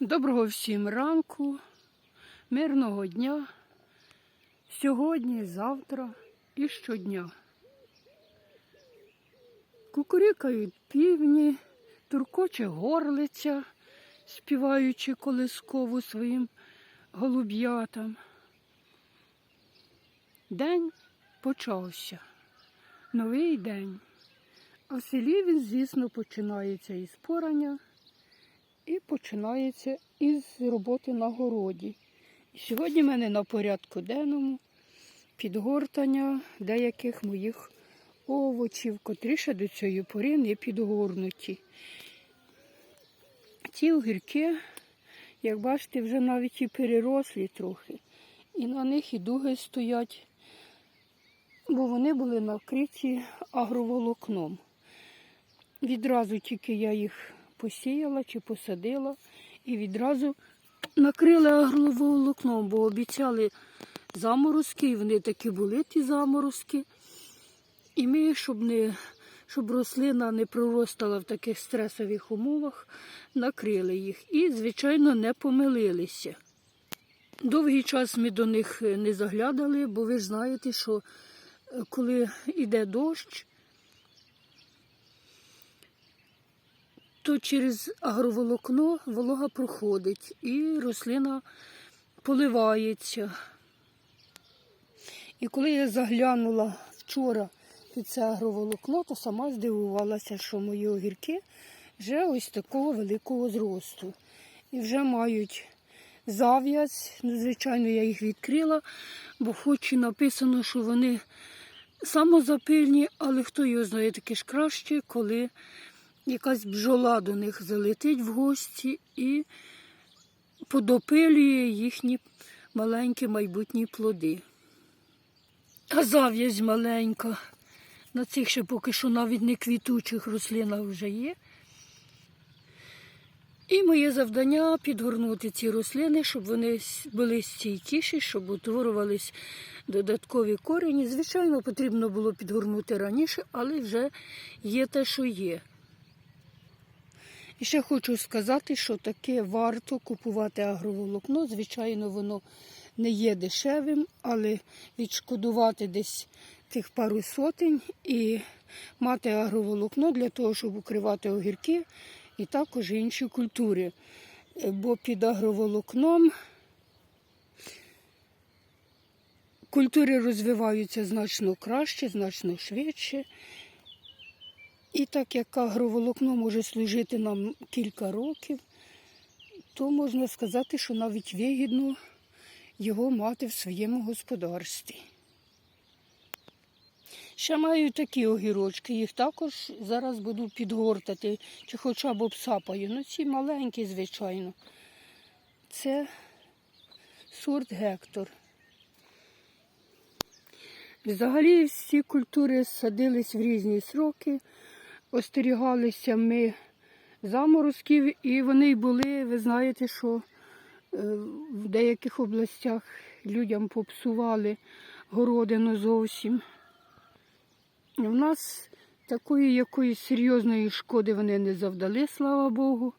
Доброго всім ранку, мирного дня. Сьогодні, завтра і щодня. Кукурікають півні, туркоче горлиця, співаючи колискову своїм голуб'ятам. День почався. Новий день. А в селі він, звісно, починається із порання і починається із роботи на городі. І сьогодні в мене на порядку денному підгортання деяких моїх овочів, котрі ще до цієї пори не підгорнуті. Ці огірки, як бачите, вже навіть і перерослі трохи. І на них і дуги стоять, бо вони були накриті агроволокном. Відразу тільки я їх посіяла чи посадила і відразу накрили агроволокном, бо обіцяли заморозки, і вони такі були, ті заморозки. І ми, щоб, не, щоб рослина не проростала в таких стресових умовах, накрили їх і, звичайно, не помилилися. Довгий час ми до них не заглядали, бо ви ж знаєте, що е, коли йде дощ, то через агроволокно волога проходить і рослина поливається. І коли я заглянула вчора під це агроволокно, то сама здивувалася, що мої огірки вже ось такого великого зросту. І вже мають зав'язь. Ну, звичайно, я їх відкрила, бо хоч і написано, що вони самозапильні, але хто його знає, таке ж краще, коли якась бджола до них залетить в гості і подопилює їхні маленькі майбутні плоди. А зав'язь маленька. На цих ще поки що навіть не квітучих рослинах вже є. І моє завдання підгорнути ці рослини, щоб вони були стійкіші, щоб утворювались додаткові корені. Звичайно, потрібно було підгорнути раніше, але вже є те, що є. І ще хочу сказати, що таке варто купувати агроволокно. Звичайно, воно не є дешевим, але відшкодувати десь тих пару сотень і мати агроволокно для того, щоб укривати огірки і також інші культури. Бо під агроволокном культури розвиваються значно краще, значно швидше. І так як агроволокно може служити нам кілька років, то можна сказати, що навіть вигідно його мати в своєму господарстві. Ще маю такі огірочки, їх також зараз буду підгортати, чи хоча б обсапаю. Ну ці маленькі, звичайно. Це сорт Гектор. Взагалі всі культури садились в різні сроки, остерігалися ми заморозків, і вони були, ви знаєте, що е, в деяких областях людям попсували городину зовсім. У нас такої якоїсь серйозної шкоди вони не завдали, слава Богу.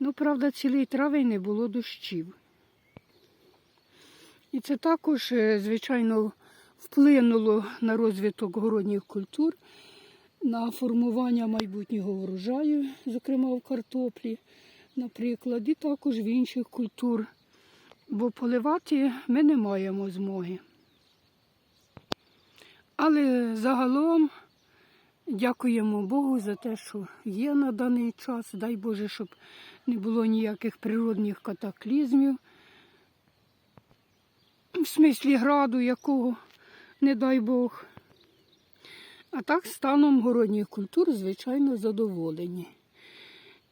Ну, правда, цілий травень не було дощів. І це також, е, звичайно, вплинуло на розвиток городніх культур, на формування майбутнього врожаю, зокрема в картоплі, наприклад, і також в інших культур. Бо поливати ми не маємо змоги. Але загалом дякуємо Богу за те, що є на даний час. Дай Боже, щоб не було ніяких природних катаклізмів. В смислі граду якого, не дай Бог. А так станом городніх культур, звичайно, задоволені.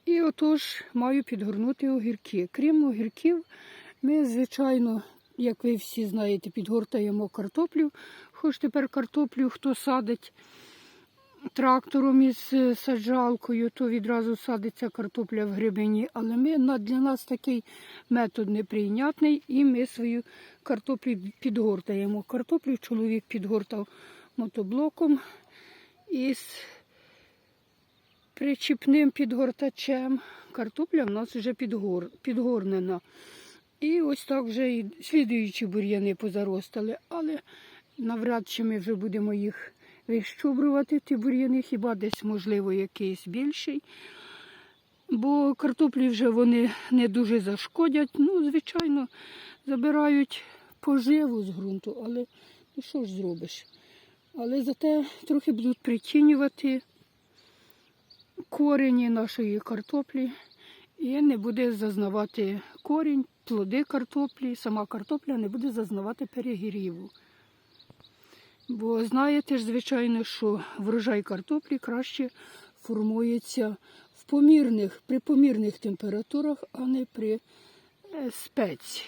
І отож маю підгорнути огірки. Крім огірків, ми, звичайно, як ви всі знаєте, підгортаємо картоплю. Хоч тепер картоплю хто садить трактором із е, саджалкою, то відразу садиться картопля в грибині. Але ми, для нас такий метод неприйнятний і ми свою картоплю підгортаємо. Картоплю чоловік підгортав мотоблоком із причіпним підгортачем. Картопля в нас вже підгор, підгорнена. І ось так вже і слідуючі бур'яни позаростали, але навряд чи ми вже будемо їх вищубрувати, ті бур'яни, хіба десь, можливо, якийсь більший. Бо картоплі вже вони не дуже зашкодять. Ну, звичайно, забирають поживу з ґрунту, але ну що ж зробиш? Але зате трохи будуть притінювати корені нашої картоплі і не буде зазнавати корінь, плоди картоплі, сама картопля не буде зазнавати перегріву. Бо знаєте ж, звичайно, що врожай картоплі краще формується в помірних, при помірних температурах, а не при е, спеці.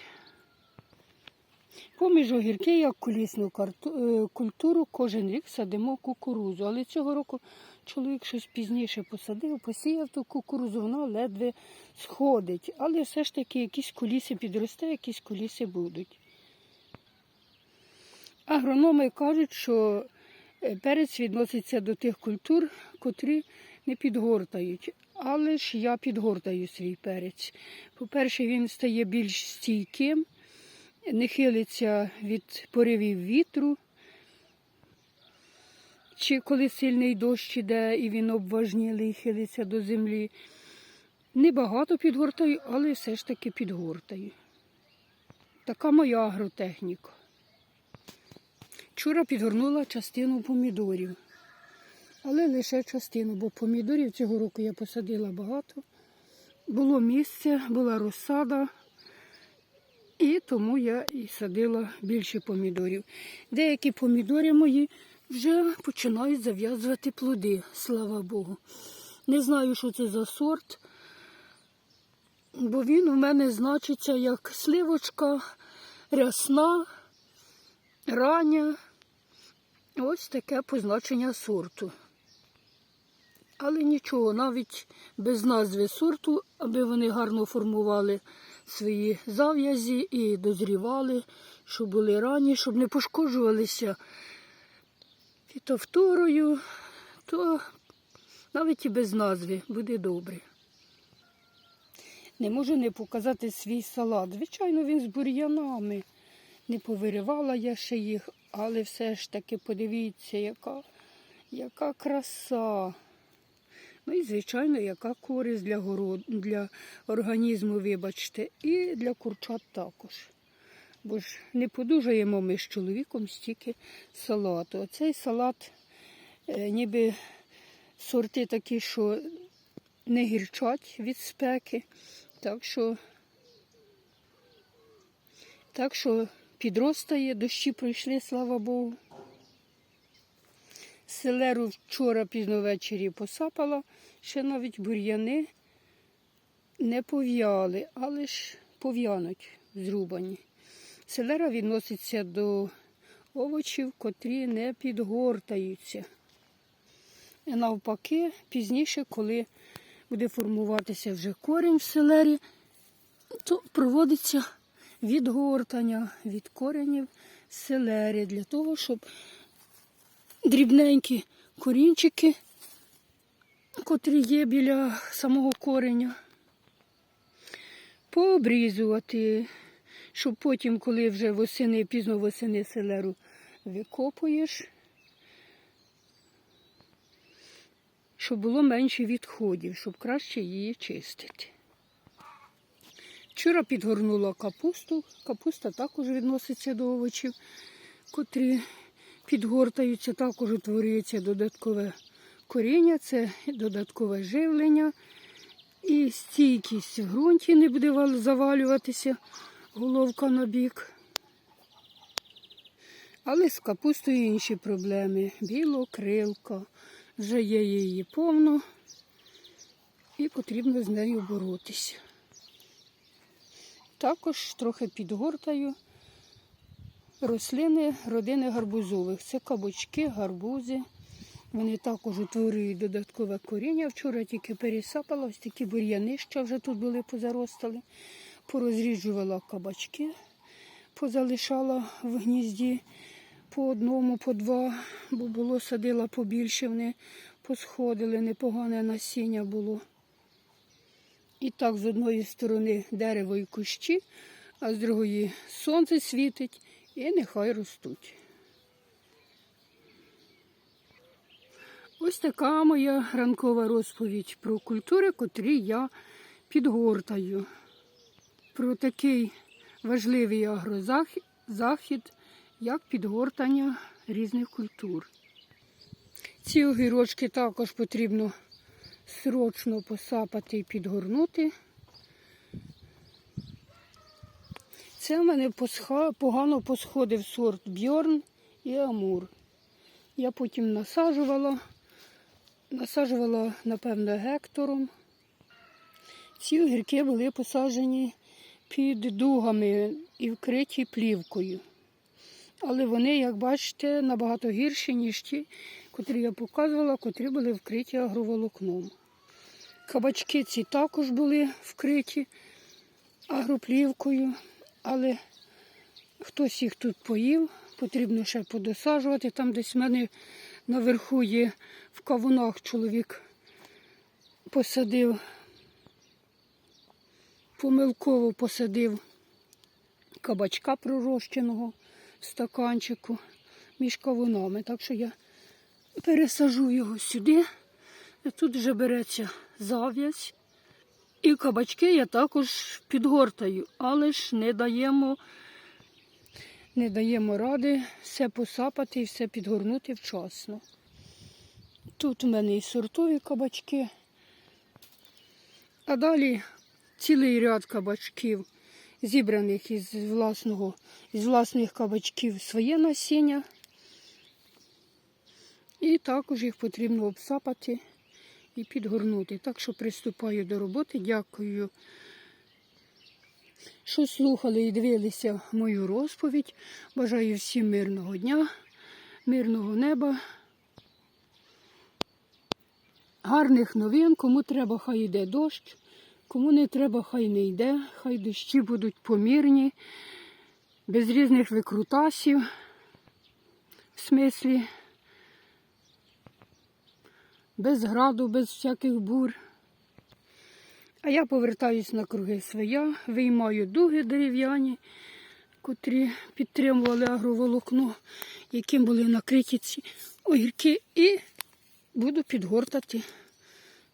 Поміж огірки, як колісну е, культуру, кожен рік садимо кукурузу. Але цього року чоловік щось пізніше посадив, посіяв ту кукурузу, вона ледве сходить. Але все ж таки якісь коліси підросте, якісь коліси будуть. Агрономи кажуть, що е, перець відноситься до тих культур, котрі не підгортають. Але ж я підгортаю свій перець. По-перше, він стає більш стійким, не хилиться від поривів вітру. Чи коли сильний дощ іде і він обважнілий, хилиться до землі. Небагато підгортаю, але все ж таки підгортаю. Така моя агротехніка. Вчора підгорнула частину помідорів, але лише частину, бо помідорів цього року я посадила багато. Було місце, була розсада, і тому я і садила більше помідорів. Деякі помідори мої вже починають зав'язувати плоди, слава Богу. Не знаю, що це за сорт, бо він у мене значиться як сливочка, рясна, рання. Ось таке позначення сорту. Але нічого, навіть без назви сорту, аби вони гарно формували свої зав'язі і дозрівали, щоб були ранні, щоб не пошкоджувалися фітофторою, то навіть і без назви буде добре. Не можу не показати свій салат. Звичайно, він з бур'янами. Не повиривала я ще їх, але все ж таки подивіться, яка, яка краса. Ну і, звичайно, яка користь для город, для організму, вибачте, і для курчат також. Бо ж не подужаємо ми з чоловіком стільки салату. Оцей салат, е, ніби сорти такі, що не гірчать від спеки. Так що, так що підростає, дощі пройшли, слава Богу. Селеру вчора пізно ввечері посапала, ще навіть бур'яни не пов'яли, але ж пов'януть зрубані. Селера відноситься до овочів, котрі не підгортаються. І навпаки, пізніше, коли буде формуватися вже корінь в селері, то проводиться відгортання від коренів селери для того, щоб дрібненькі корінчики, котрі є біля самого кореня, пообрізувати, щоб потім, коли вже восени, пізно восени селеру викопуєш, щоб було менше відходів, щоб краще її чистити. Вчора підгорнула капусту. Капуста також відноситься до овочів, котрі підгортаються, також утворюється додаткове коріння, це додаткове живлення і стійкість в ґрунті не буде завалюватися головка на бік. Але з капустою інші проблеми. Білокрилка. Вже є її повно і потрібно з нею боротися. Також трохи підгортаю рослини родини гарбузових. Це кабачки, гарбузи. Вони також утворюють додаткове коріння. Вчора тільки пересапала, ось такі бур'яни ще вже тут були позаростали. Порозріджувала кабачки, позалишала в гнізді по одному, по два, бо було садила побільше, вони посходили, непогане насіння було. І так з одної сторони дерево і кущі, а з другої сонце світить і нехай ростуть. Ось така моя ранкова розповідь про культури, котрі я підгортаю. Про такий важливий агрозахід, як підгортання різних культур. Ці огірочки також потрібно срочно посапати і підгорнути. Це в мене погано посходив сорт Бьорн і Амур. Я потім насаджувала, насаджувала, напевно, гектором. Ці огірки були посаджені під дугами і вкриті плівкою. Але вони, як бачите, набагато гірші, ніж ті, котрі я показувала, котрі були вкриті агроволокном. Кабачки ці також були вкриті агроплівкою, але хтось їх тут поїв, потрібно ще подосаджувати. Там десь в мене наверху є в кавунах чоловік посадив, помилково посадив кабачка пророщеного в стаканчику між кавунами. Так що я пересажу його сюди. І тут вже береться зав'язь. І кабачки я також підгортаю, але ж не даємо, не даємо ради все посапати і все підгорнути вчасно. Тут у мене і сортові кабачки. А далі цілий ряд кабачків, зібраних із власного, із власних кабачків своє насіння. І також їх потрібно обсапати і підгорнути. Так що приступаю до роботи. Дякую, що слухали і дивилися мою розповідь. Бажаю всім мирного дня, мирного неба. Гарних новин, кому треба, хай йде дощ, кому не треба, хай не йде, хай дощі будуть помірні, без різних викрутасів, в смислі без граду, без всяких бур. А я повертаюсь на круги своя, виймаю дуги дерев'яні, котрі підтримували агроволокно, яким були накриті ці огірки, і буду підгортати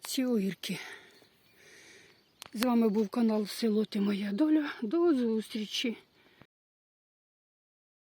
ці огірки. З вами був канал Село Ти Моя Доля. До зустрічі!